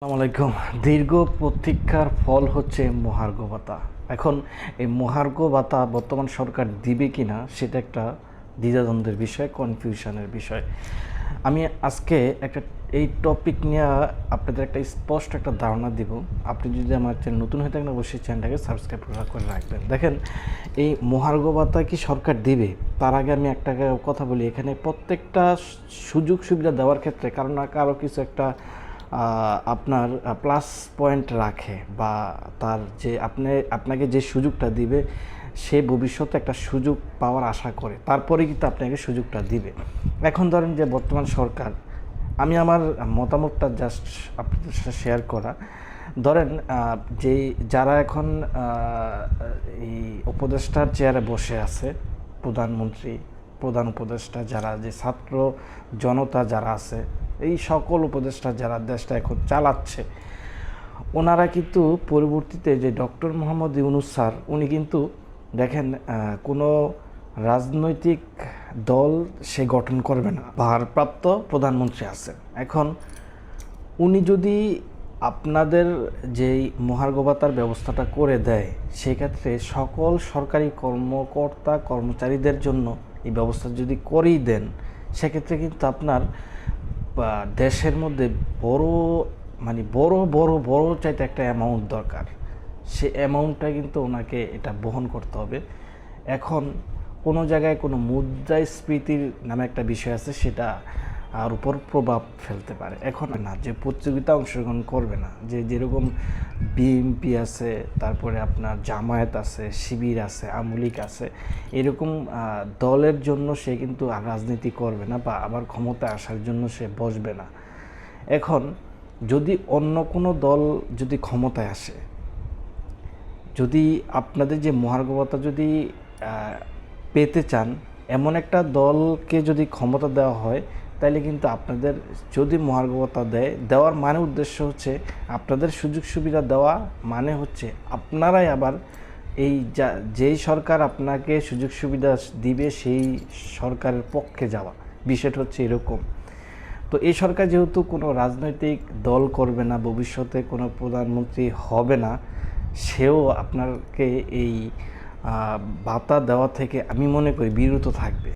আসসালামু আলাইকুম। দীর্ঘ প্রতীক্ষার ফল হচ্ছে মহার্ঘ ভাতা। এখন এই মহার্ঘ ভাতা বর্তমান সরকার দিবে কি না সেটা একটা দ্বিধাদ্বন্দ্বের বিষয় কনফিউশনের বিষয়। আমি আজকে একটা, এই টপিক নিয়ে আপনাদের একটা স্পষ্ট একটা ধারণা দিব। আপনি যদি আমার চ্যানেল নতুন হয়ে থাকেন, অবশ্যই চ্যানেলটাকে সাবস্ক্রাইব করে রাখবেন। দেখেন, এই মহার্ঘ ভাতা কি সরকার দিবে? তার আগে আমি একটা কথা বলি। এখানে প্রত্যেকটা সুযোগ সুবিধা দেওয়ার ক্ষেত্রে কারণ না কারও কিছু একটা আপনার প্লাস পয়েন্ট রাখে বা তার যে আপনি, আপনাকে যে সুযোগটা দিবে, সে ভবিষ্যতে একটা সুযোগ পাওয়ার আশা করে। তারপরে কিন্তু আপনাকে সুযোগটা দিবে। এখন ধরেন যে বর্তমান সরকার, আমি আমার মতামতটা জাস্ট আপনাদের সাথে শেয়ার করা। ধরেন যে যারা এখন এই উপদেষ্টার চেয়ারে বসে আছে, প্রধানমন্ত্রী, প্রধান উপদেষ্টা যারা, যে ছাত্র জনতা যারা আছে এই সকল উপদেষ্টা যারা দেশটা এখন চালাচ্ছে, ওনারা কিন্তু পরবর্তীতে যে ডক্টর মোহাম্মদ ইউনুস স্যার, উনি কিন্তু দেখেন কোনো রাজনৈতিক দল সে গঠন করবে না। ভারপ্রাপ্ত প্রধানমন্ত্রী আছেন। এখন উনি যদি আপনাদের যেই মহার্ঘভাতার ব্যবস্থাটা করে দেয়, সেক্ষেত্রে সকল সরকারি কর্মকর্তা, কর্মচারীদের জন্য এই ব্যবস্থা যদি করেই দেন, সেক্ষেত্রে কিন্তু আপনার দেশের মধ্যে বড় মানে বড় বড় বড় চাইতে একটা অ্যামাউন্ট দরকার। সে অ্যামাউন্টটা কিন্তু ওনাকে এটা বহন করতে হবে। এখন কোনো জায়গায় কোনো মুদ্রাস্ফীতির নামে একটা বিষয় আছে, সেটা আর উপর প্রভাব ফেলতে পারে। এখন না, যে প্রতিযোগিতা অংশগ্রহণ করবে না, যে যেরকম বিএমপি আছে, তারপরে আপনার জামায়াত আছে, শিবির আছে আমলিক আছে, এরকম দলের জন্য সে কিন্তু রাজনীতি করবে না বা আবার ক্ষমতায় আসার জন্য সে বসবে না। এখন যদি অন্য কোনো দল যদি ক্ষমতায় আসে, যদি আপনাদের যে মহার্ঘবতা যদি পেতে চান, এমন একটা দলকে যদি ক্ষমতা দেওয়া হয় তাহলে কিন্তু আপনাদের যদি মহার্ঘবতা দেয়, দেওয়ার মানে উদ্দেশ্য হচ্ছে আপনাদের সুযোগ সুবিধা দেওয়া মানে হচ্ছে আপনারাই আবার এই যা, যেই সরকার আপনাকে সুযোগ সুবিধা দিবে সেই সরকারের পক্ষে যাওয়া। বিষয়টা হচ্ছে এরকম। তো এই সরকার যেহেতু কোনো রাজনৈতিক দল করবে না, ভবিষ্যতে কোনো প্রধানমন্ত্রী হবে না, সেও আপনাকে এই ভাতা দেওয়া থেকে আমি মনে করি বিরত থাকবে।